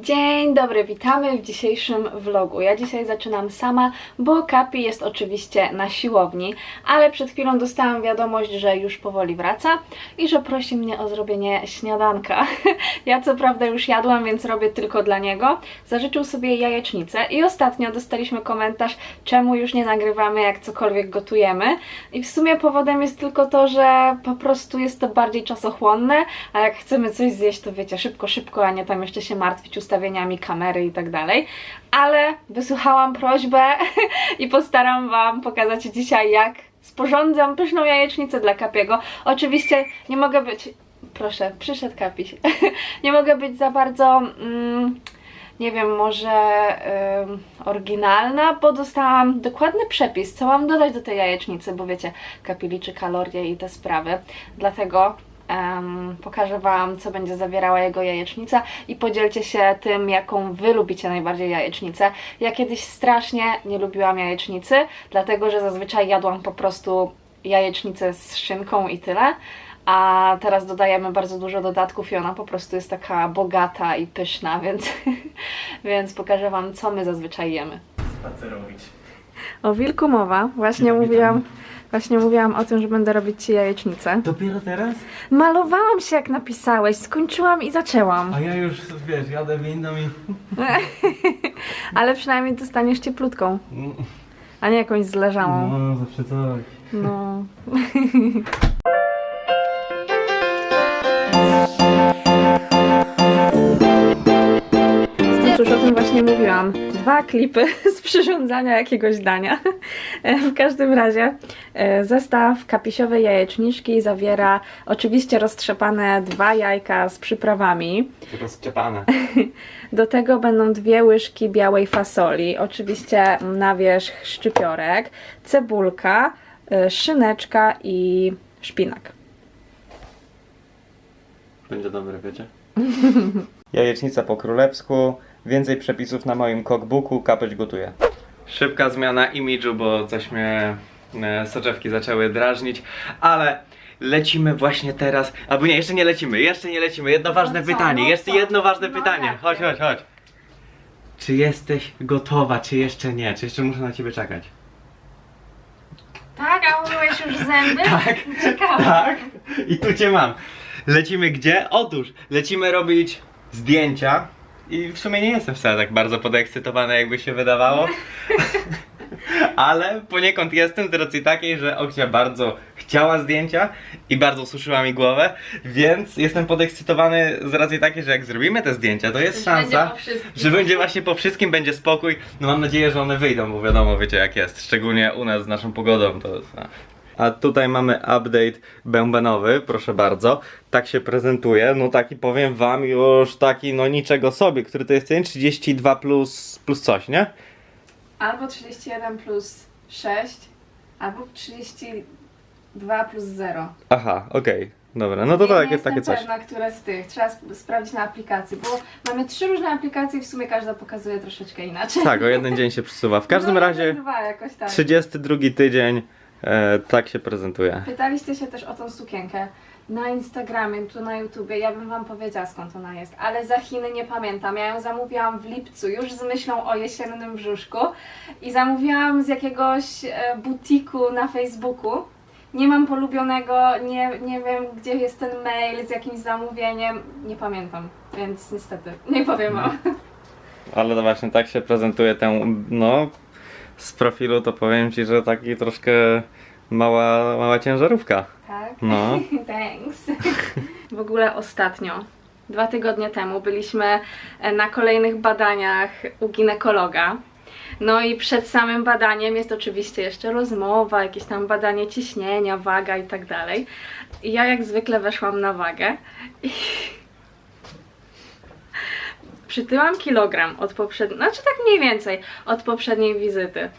Dzień dobry, witamy w dzisiejszym vlogu. Ja dzisiaj zaczynam sama, bo Kapi jest oczywiście na siłowni, ale przed chwilą dostałam wiadomość, że już powoli wraca i że prosi mnie o zrobienie śniadanka. Ja co prawda już jadłam, więc robię tylko dla niego. Zażyczył sobie jajecznicę i ostatnio dostaliśmy komentarz, czemu już nie nagrywamy, jak cokolwiek gotujemy. I w sumie powodem jest tylko to, że po prostu jest to bardziej czasochłonne, a jak chcemy coś zjeść, to wiecie, szybko, szybko, a nie tam jeszcze się martwić ustawieniami kamery i tak dalej. Ale wysłuchałam prośbę i postaram Wam pokazać dzisiaj, jak sporządzam pyszną jajecznicę dla Kapiego. Oczywiście nie mogę być... Proszę, przyszedł Kapiś. nie mogę być za bardzo... Mm, nie wiem, może ym, oryginalna, bo dostałam dokładny przepis, co mam dodać do tej jajecznicy, bo wiecie, Kapi liczy kalorie i te sprawy. Dlatego em, pokażę Wam, co będzie zawierała jego jajecznica i podzielcie się tym, jaką Wy lubicie najbardziej jajecznicę. Ja kiedyś strasznie nie lubiłam jajecznicy, dlatego że zazwyczaj jadłam po prostu jajecznicę z szynką i tyle. A teraz dodajemy bardzo dużo dodatków i ona po prostu jest taka bogata i pyszna, więc, więc pokażę Wam, co my zazwyczaj jemy. spacerować. O wilku mowa. Właśnie mówiłam, właśnie mówiłam o tym, że będę robić Ci jajecznicę. Dopiero teraz? Malowałam się jak napisałeś, skończyłam i zaczęłam. A ja już, wiesz, jadę windą i... Ale przynajmniej dostaniesz cieplutką, a nie jakąś zleżałą. No, zawsze coś. No. No cóż, o tym właśnie mówiłam. Dwa klipy przyrządzania jakiegoś dania. E, W każdym razie e, zestaw kapisiowej jajeczniczki zawiera oczywiście roztrzepane dwa jajka z przyprawami. Rozczepane. Do tego będą dwie łyżki białej fasoli, oczywiście na wierzch szczypiorek, cebulka, y, szyneczka i szpinak. Będzie dobre, wiecie? Jajecznica po królewsku. Więcej przepisów na moim cookbooku. Kapeć gotuje. Szybka zmiana imidżu, bo coś mnie e, soczewki zaczęły drażnić, ale lecimy właśnie teraz. Albo nie, jeszcze nie lecimy, jeszcze nie lecimy. Jedno ważne co, pytanie, no jeszcze jedno ważne No pytanie. Chodź, chodź, chodź. Czy jesteś gotowa, czy jeszcze nie? Czy jeszcze muszę na ciebie czekać? Tak, a umyłeś już zęby? Tak. Ciekawe. Tak, i tu cię mam. Lecimy gdzie? Otóż lecimy robić zdjęcia. I w sumie nie jestem wcale tak bardzo podekscytowany, jakby się wydawało. Ale poniekąd jestem z racji takiej, że Okcia bardzo chciała zdjęcia i bardzo suszyła mi głowę, więc jestem podekscytowany z racji takiej, że jak zrobimy te zdjęcia, to jest szansa, że będzie właśnie po wszystkim, będzie spokój. No mam nadzieję, że one wyjdą, bo wiadomo, wiecie jak jest. Szczególnie u nas z naszą pogodą to. A. Tutaj mamy update bębenowy, proszę bardzo. Tak się prezentuje. No taki powiem wam już taki no niczego sobie, który to jest ten 32 plus, plus coś, nie? Albo 31 plus 6, albo 32 plus 0. Aha, okej. Dobra, no to tak nie jest takie jestem coś. pewna, które z tych. Trzeba sp- sprawdzić na aplikacji, bo mamy trzy różne aplikacje i w sumie każda pokazuje troszeczkę inaczej. Tak, o jeden dzień się przesuwa. W każdym no, razie Dwa jakoś tak. 32 tydzień e, tak się prezentuje. Pytaliście się też o tą sukienkę na Instagramie, tu na YouTubie, ja bym wam powiedziała skąd ona jest, ale za Chiny nie pamiętam. Ja ją zamówiłam w lipcu, już z myślą o jesiennym brzuszku i zamówiłam z jakiegoś e, butiku na Facebooku. Nie mam polubionego, nie, nie wiem gdzie jest ten mail z jakimś zamówieniem, nie pamiętam, więc niestety nie powiem wam. Ale to właśnie tak się prezentuje tę, no z profilu to powiem ci, że taki troszkę mała, mała ciężarówka. Tak? No. Thanks. W ogóle ostatnio, dwa tygodnie temu, byliśmy e, na kolejnych badaniach u ginekologa. No i przed samym badaniem jest oczywiście jeszcze rozmowa, jakieś tam badanie ciśnienia, waga i tak dalej. I ja jak zwykle weszłam na wagę i przytyłam kilogram od poprzedniej, znaczy tak mniej więcej, od poprzedniej wizyty.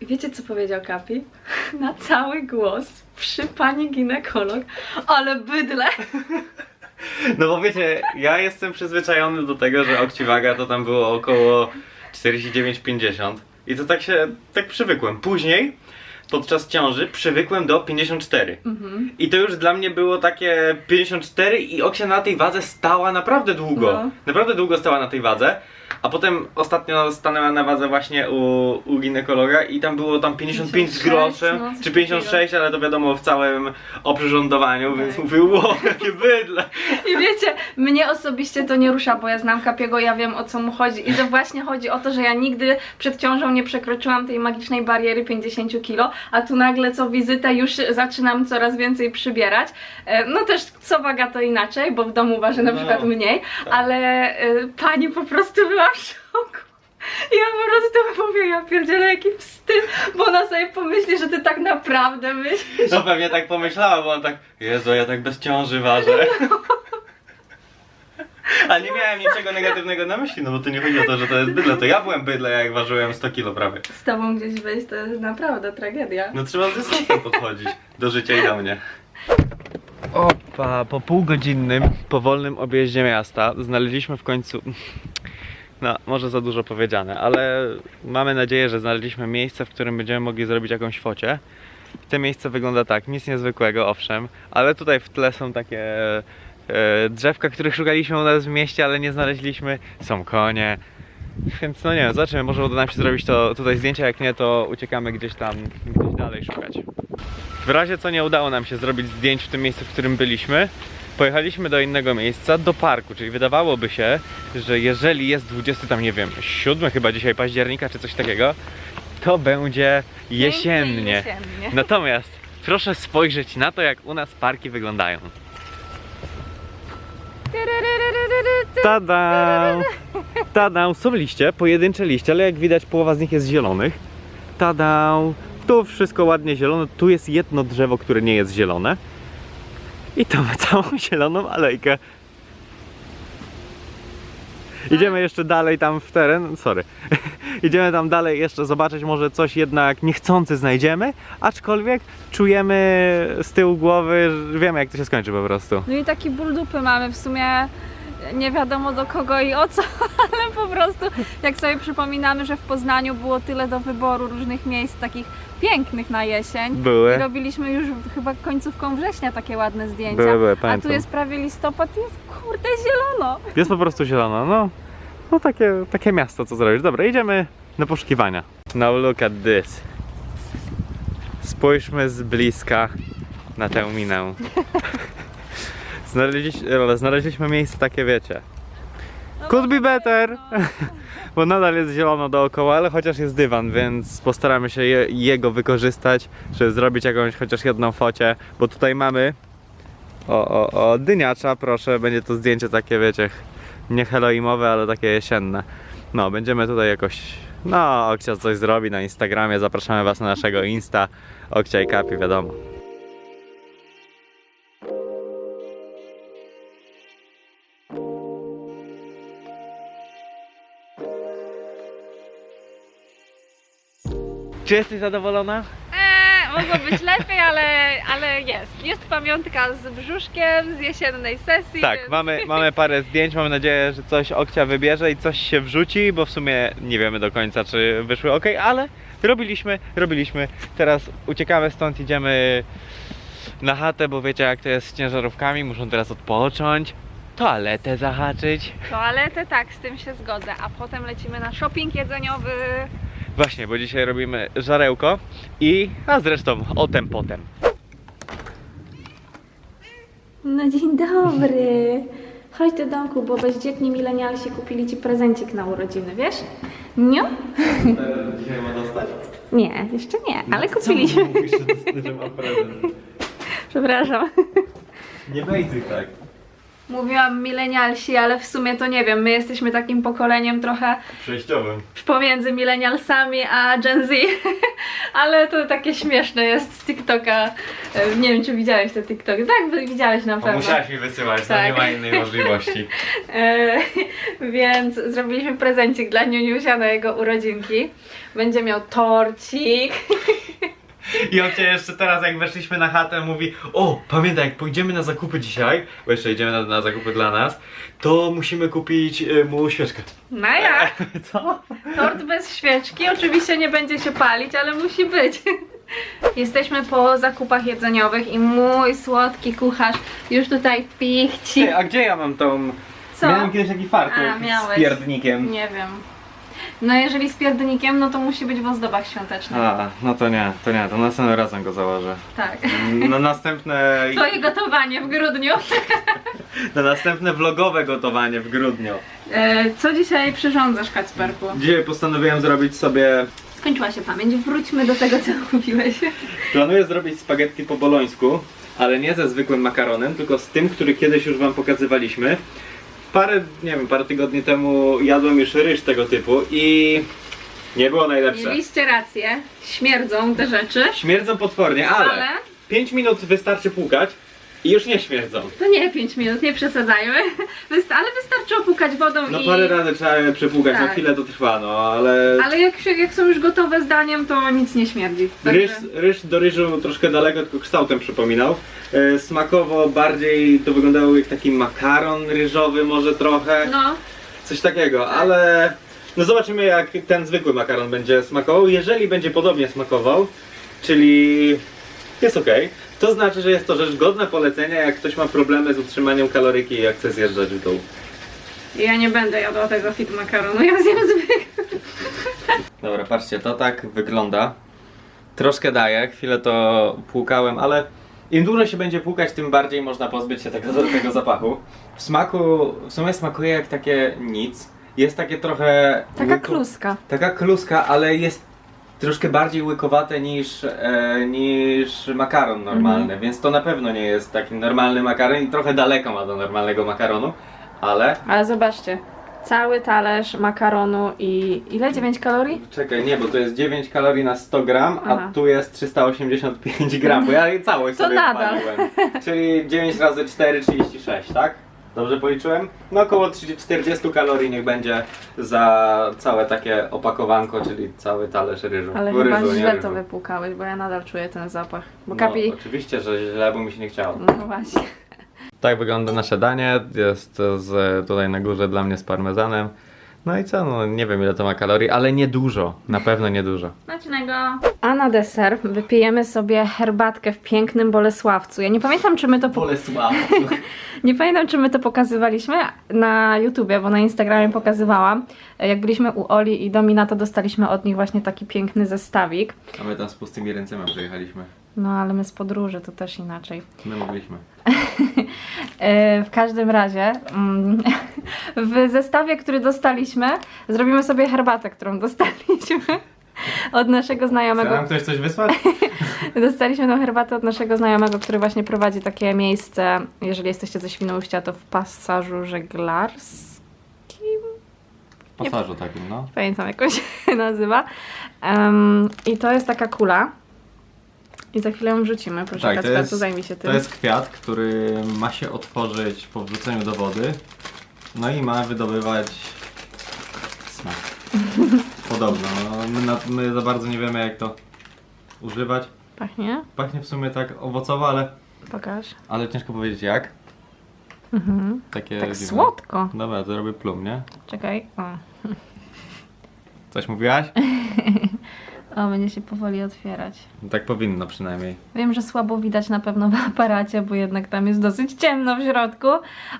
I wiecie co powiedział Kapi? Na cały głos przy pani ginekolog, ale bydle! No bo wiecie, ja jestem przyzwyczajony do tego, że okciwaga to tam było około 49-50 i to tak się, tak przywykłem. Później podczas ciąży przywykłem do 54. Mhm. I to już dla mnie było takie 54 i Oksia na tej wadze stała naprawdę długo. No. Naprawdę długo stała na tej wadze. A potem ostatnio stanęła na wadze właśnie u, u ginekologa i tam było tam 55 z 56, groszem, no, czy 56, ale to wiadomo w całym oprzyrządowaniu, więc mówię, wow, jakie bydle. I wiecie, mnie osobiście to nie rusza, bo ja znam Kapiego, ja wiem o co mu chodzi. I że właśnie chodzi o to, że ja nigdy przed ciążą nie przekroczyłam tej magicznej bariery 50 kg, a tu nagle co wizytę już zaczynam coraz więcej przybierać. E, No też co waga to inaczej, bo w domu waży na No, przykład mniej, tak. ale e, pani po prostu była w szoku. Ja po prostu mówię, ja pierdzielę jaki wstyd, bo ona sobie pomyśli, że ty tak naprawdę myślisz. No pewnie tak pomyślała, bo on tak, Jezu, ja tak bez ciąży ważę. A nie miałem niczego negatywnego na myśli, no bo to nie chodzi o to, że to jest bydle, to ja byłem bydle, jak ważyłem 100 kilo prawie. Z tobą gdzieś wejść to jest naprawdę tragedia. No trzeba z dystansem podchodzić do życia i do mnie. Opa, po półgodzinnym, powolnym objeździe miasta znaleźliśmy w końcu... No, może za dużo powiedziane, ale mamy nadzieję, że znaleźliśmy miejsce, w którym będziemy mogli zrobić jakąś focie. To miejsce wygląda tak, nic niezwykłego, owszem, ale tutaj w tle są takie e, drzewka, których szukaliśmy u nas w mieście, ale nie znaleźliśmy. Są konie, więc no nie wiem, zobaczymy, może uda nam się zrobić to tutaj zdjęcia, jak nie, to uciekamy gdzieś tam, gdzieś dalej szukać. W razie co nie udało nam się zrobić zdjęć w tym miejscu, w którym byliśmy, pojechaliśmy do innego miejsca, do parku, czyli wydawałoby się, że jeżeli jest 20 tam, nie wiem, 7 chyba dzisiaj października, czy coś takiego, to będzie jesiennie. jesiennie. Natomiast proszę spojrzeć na to, jak u nas parki wyglądają. Tada! Tada! Są liście, pojedyncze liście, ale jak widać połowa z nich jest zielonych. Tada! Tu wszystko ładnie zielone, tu jest jedno drzewo, które nie jest zielone. I to ma całą zieloną alejkę. Idziemy jeszcze dalej tam w teren, sorry. Idziemy tam dalej jeszcze zobaczyć, może coś jednak niechcący znajdziemy, aczkolwiek czujemy z tyłu głowy, że wiemy jak to się skończy po prostu. No i taki ból dupy mamy w sumie nie wiadomo do kogo i o co, ale po prostu jak sobie przypominamy, że w Poznaniu było tyle do wyboru różnych miejsc takich pięknych na jesień. Były. I robiliśmy już chyba końcówką września takie ładne zdjęcia. Były, były, A tu pamiętam. jest prawie listopad i jest kurde zielono. Jest po prostu zielono, no. No takie, takie miasto, co zrobić. Dobra, idziemy na poszukiwania. Now look at this. Spójrzmy z bliska na tę minę. Znaleźliśmy, znaleźliśmy miejsce takie, wiecie. Could be better. Bo nadal jest zielono dookoła, ale chociaż jest dywan, więc postaramy się je, jego wykorzystać, żeby zrobić jakąś chociaż jedną focie, bo tutaj mamy o, o, o, dyniacza, proszę, będzie to zdjęcie takie, wiecie, nie heloimowe, ale takie jesienne. No, będziemy tutaj jakoś, no, Okcia coś zrobi na Instagramie, zapraszamy Was na naszego Insta, Okcia i Kapi, wiadomo. Czy jesteś zadowolona? Eee, mogło być lepiej, ale, ale jest. Jest pamiątka z brzuszkiem z jesiennej sesji. Tak, więc- mamy, mamy parę zdjęć, mamy nadzieję, że coś Okcia wybierze i coś się wrzuci, bo w sumie nie wiemy do końca, czy wyszły ok, ale robiliśmy, robiliśmy. Teraz uciekamy stąd, idziemy na chatę, bo wiecie jak to jest z ciężarówkami, muszą teraz odpocząć, toaletę zahaczyć. Toaletę, tak, z tym się zgodzę. A potem lecimy na shopping jedzeniowy. Właśnie, bo dzisiaj robimy żarełko i, a zresztą o tem potem. No dzień dobry. Chodź do domku, bo bezdzietni milenialsi kupili ci prezencik na urodziny, wiesz? Nie? Dzisiaj ma dostać? Nie, jeszcze nie, ale kupiliśmy. mówisz, że, mam prezent? Przepraszam. Nie bejzy tak. Mówiłam milenialsi, ale w sumie to nie wiem, my jesteśmy takim pokoleniem trochę Przejściowym. pomiędzy milenialsami a Gen Z, ale to takie śmieszne jest z TikToka. E, Nie wiem, czy widziałeś te TikToki. Tak, widziałeś na No, pewno. musiałaś mi wysyłać, to Tak. nie ma innej możliwości. E, więc zrobiliśmy prezencik dla Niuniusia na jego urodzinki. Będzie miał torcik. I on cię jeszcze teraz, jak weszliśmy na chatę, mówi O, pamiętaj, jak pójdziemy na zakupy dzisiaj, bo jeszcze idziemy na, na zakupy dla nas, to musimy kupić y, mu świeczkę. No ja, Co? tort bez świeczki. Oczywiście nie będzie się palić, ale musi być. Jesteśmy po zakupach jedzeniowych i mój słodki kucharz już tutaj pichci. Ty, a gdzie ja mam tą... Co? Miałem kiedyś taki fartuch A, miałeś. z pierdnikiem. Nie wiem. No jeżeli z pierdnikiem, no to musi być w ozdobach świątecznych. A, no to nie, to nie, to następnym razem go założę. Tak. Na następne, Twoje gotowanie w grudniu. na następne vlogowe gotowanie w grudniu. E, co dzisiaj przyrządzasz, Kacperku? Dzisiaj postanowiłem zrobić sobie, Skończyła się pamięć, wróćmy do tego, co mówiłeś. planuję zrobić spaghetti po bolońsku, ale nie ze zwykłym makaronem, tylko z tym, który kiedyś już wam pokazywaliśmy. Parę, nie wiem, parę tygodni temu jadłem już ryż tego typu i nie było najlepsze. Mieliście rację, śmierdzą te rzeczy, Śmierdzą potwornie, ale, ale 5 minut wystarczy płukać i już nie śmierdzą. to nie 5 minut, nie przesadzajmy. Wysta- ale wystarczy opłukać wodą No i... parę razy trzeba je przepłukać, na Tak. chwilę to trwa, no ale... Ale jak, się, jak są już gotowe zdaniem, to nic nie śmierdzi. Także- Ryż, ryż do ryżu troszkę daleko, tylko kształtem przypominał. E, smakowo bardziej to wyglądało jak taki makaron ryżowy może trochę, No, coś takiego, ale no zobaczymy jak ten zwykły makaron będzie smakował. Jeżeli będzie podobnie smakował, czyli jest ok, to znaczy, że jest to rzecz godna polecenia, jak ktoś ma problemy z utrzymaniem kaloryki i jak chce zjeżdżać w dół. ja nie będę jadła tego fit makaronu, ja zjem zwykły. Dobra, patrzcie, to tak wygląda. Troszkę daje, chwilę to płukałem, ale im dłużej się będzie płukać, tym bardziej można pozbyć się tego, tego zapachu. W smaku, w sumie smakuje jak takie nic. Jest takie trochę... Taka kluska. Taka kluska, ale jest troszkę bardziej łykowate niż, e, niż makaron normalny, Mhm. więc to na pewno nie jest taki normalny makaron i trochę daleko ma do normalnego makaronu, ale... Ale zobaczcie, cały talerz makaronu i ile? 9 kalorii? Czekaj, nie, bo to jest 9 kalorii na 100 gram, Aha. a tu jest 385 gram, bo ja jej całość To sobie nadal. wpaliłem. Czyli 9 razy 4, 36, tak? Dobrze policzyłem? No około 30 40 kalorii niech będzie za całe takie opakowanko, czyli cały talerz ryżu. Ale Bo chyba ryżu, nie źle ryżu. to wypłukałeś, bo ja nadal czuję ten zapach. Bo No, kapi... oczywiście, że źle, bo mi się nie chciało. No właśnie. Tak wygląda nasze danie. Jest z, tutaj na górze dla mnie z parmezanem. No i co, no nie wiem ile to ma kalorii, ale nie dużo. Na pewno nie dużo. Smacznego. A na deser wypijemy sobie herbatkę w pięknym Bolesławcu. Ja nie pamiętam, czy my to po... Bolesław. nie pamiętam, czy my to pokazywaliśmy na YouTubie, bo na Instagramie pokazywałam. Jak byliśmy u Oli i Domina, to dostaliśmy od nich właśnie taki piękny zestawik. A my tam z pustymi ręcema przyjechaliśmy. No ale my z podróży to też inaczej. My mogliśmy. E, W każdym razie, mm, w zestawie, który dostaliśmy, zrobimy sobie herbatę, którą dostaliśmy od naszego Chce znajomego. nam ktoś coś wysłać? Dostaliśmy tą herbatę od naszego znajomego, który właśnie prowadzi takie miejsce, jeżeli jesteście ze Świnoujścia, to w pasażu żeglarskim. W pasażu takim, no. Pamiętam, jakoś się nazywa. Em, I to jest taka kula. I za chwilę ją wrzucimy. Proszę, Tak, to Kacper, jest- tu zajmij się tym. To jest kwiat, który ma się otworzyć po wrzuceniu do wody. No i ma wydobywać smak. Podobno. No, my, na, my za bardzo nie wiemy jak to używać. Pachnie? Pachnie w sumie tak owocowo, ale, Pokaż. ale ciężko powiedzieć jak. Mhm. Takie Tak dziwne. słodko. Dobra, to robię plum, nie? Czekaj. O. Coś mówiłaś? o, będzie się powoli otwierać. Tak powinno przynajmniej. Wiem, że słabo widać na pewno w aparacie, bo jednak tam jest dosyć ciemno w środku,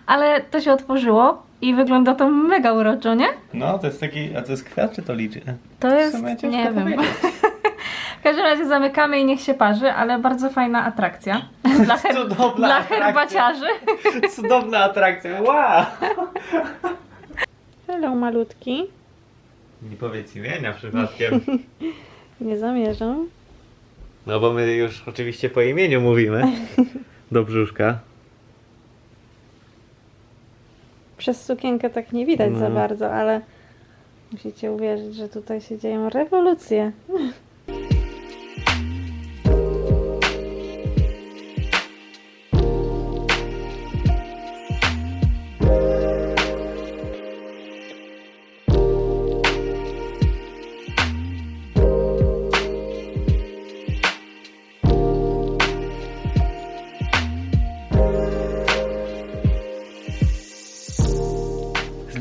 ale to się otworzyło i wygląda to mega uroczo, nie? No, to jest taki. A to jest kwiat, czy to liczy? To jest, nie wiem. W każdym razie zamykamy i niech się parzy, ale bardzo fajna atrakcja dla, her- Cudowna dla atrakcja. herbaciarzy. Cudowna atrakcja, wow! Hello malutki, Nie powiedz imienia przypadkiem. Nie zamierzam. No bo my już oczywiście po imieniu mówimy. Do brzuszka. Przez sukienkę tak nie widać No. za bardzo, ale musicie uwierzyć, że tutaj się dzieją rewolucje.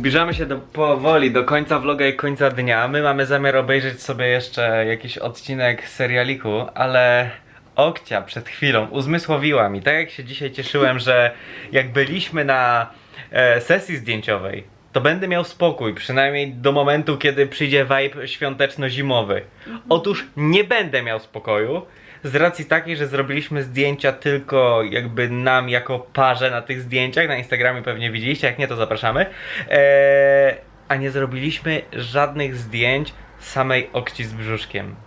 Zbliżamy się do, powoli do końca vloga i końca dnia. My mamy zamiar obejrzeć sobie jeszcze jakiś odcinek serialiku, ale Okcia przed chwilą uzmysłowiła mi, tak jak się dzisiaj cieszyłem, że jak byliśmy na e, sesji zdjęciowej, to będę miał spokój, przynajmniej do momentu, kiedy przyjdzie vibe świąteczno-zimowy. Otóż nie będę miał spokoju, z racji takiej, że zrobiliśmy zdjęcia tylko jakby nam jako parze na tych zdjęciach, na Instagramie pewnie widzieliście, jak nie to zapraszamy, eee, a nie zrobiliśmy żadnych zdjęć samej Okci z brzuszkiem.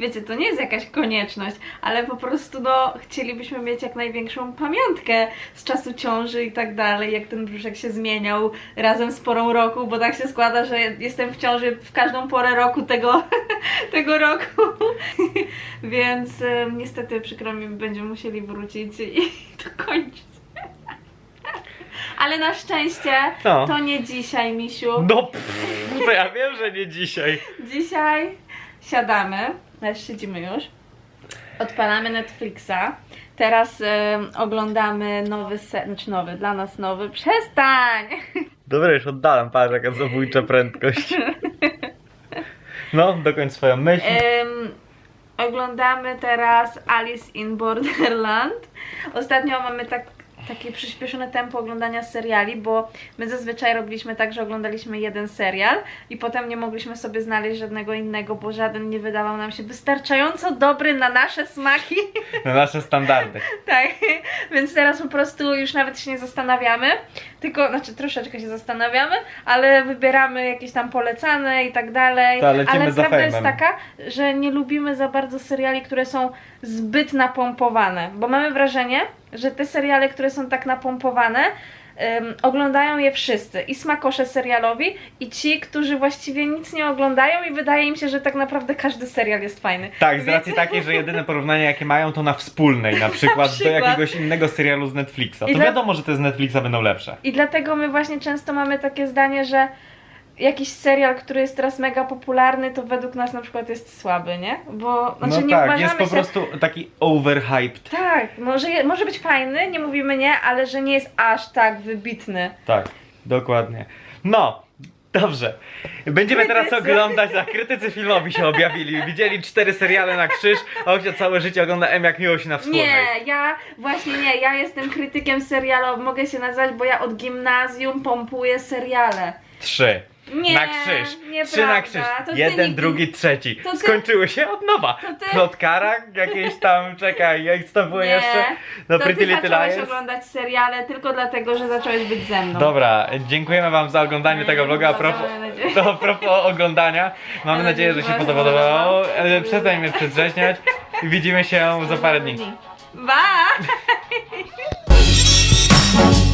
Wiecie, to nie jest jakaś konieczność, ale po prostu no chcielibyśmy mieć jak największą pamiątkę z czasu ciąży i tak dalej, jak ten brzuszek się zmieniał razem z porą roku, bo tak się składa, że jestem w ciąży w każdą porę roku tego, tego roku. Więc niestety przykro mi, będziemy musieli wrócić i to kończyć. Ale na szczęście No. to nie dzisiaj, misiu. No, pff, to ja wiem, że nie dzisiaj. Dzisiaj siadamy, teraz siedzimy już, odpalamy Netflixa, teraz em, oglądamy nowy set, znaczy nowy, dla nas nowy, przestań! Dobra, już oddalam, patrz jaka zabójcza prędkość. No, dokończ swoją myśl. Em, oglądamy teraz Alice in Borderland. Ostatnio mamy tak, takie przyspieszone tempo oglądania seriali, bo my zazwyczaj robiliśmy tak, że oglądaliśmy jeden serial i potem nie mogliśmy sobie znaleźć żadnego innego, bo żaden nie wydawał nam się wystarczająco dobry na nasze smaki. Na nasze standardy. Tak, więc teraz po prostu już nawet się nie zastanawiamy, tylko, znaczy troszeczkę się zastanawiamy, ale wybieramy jakieś tam polecane i tak dalej. Ale prawda jest fejmem. taka, że nie lubimy za bardzo seriali, które są zbyt napompowane, bo mamy wrażenie, że te seriale, które są tak napompowane, ym, oglądają je wszyscy. I smakosze serialowi, i ci, którzy właściwie nic nie oglądają i wydaje im się, że tak naprawdę każdy serial jest fajny. Tak, z racji takiej, że jedyne porównania jakie mają to na wspólnej, na przykład, do przykład. jakiegoś innego serialu z Netflixa. To I dla- wiadomo, że te z Netflixa będą lepsze. I dlatego my właśnie często mamy takie zdanie, że jakiś serial, który jest teraz mega popularny, to według nas na przykład jest słaby, nie? Bo znaczy No nie tak, jest po się... prostu taki overhyped. Tak, może, je- może być fajny, nie mówimy nie, ale że nie jest aż tak wybitny. Tak, dokładnie. No, dobrze. Będziemy teraz Krytycy. oglądać, a krytycy filmowi się objawili. Widzieli cztery seriale na krzyż, a Okcia całe życie ogląda M jak miłość na wspólnej. Nie, ja właśnie nie, ja jestem krytykiem serialu, mogę się nazwać, bo ja od gimnazjum pompuję seriale. Trzy. Nie, na krzyż. Trzy na krzyż. To ty Jeden, nigdy- drugi, trzeci. To ty- Skończyły się od nowa. Ty- Plotkara, jakieś tam, czekaj, jak to było Nie, jeszcze? No to Pretty ty Little zacząłeś Liars. oglądać seriale tylko dlatego, że zacząłeś być ze mną. Dobra, dziękujemy wam za oglądanie Nie, tego vloga. A propos, mamy nadzieję. to a propos oglądania, mamy Mam nadzieję, że nadzieję, się że wam podobało. podobało. E, Przestań mnie przedrzeźniać i widzimy się za parę dni. Bye!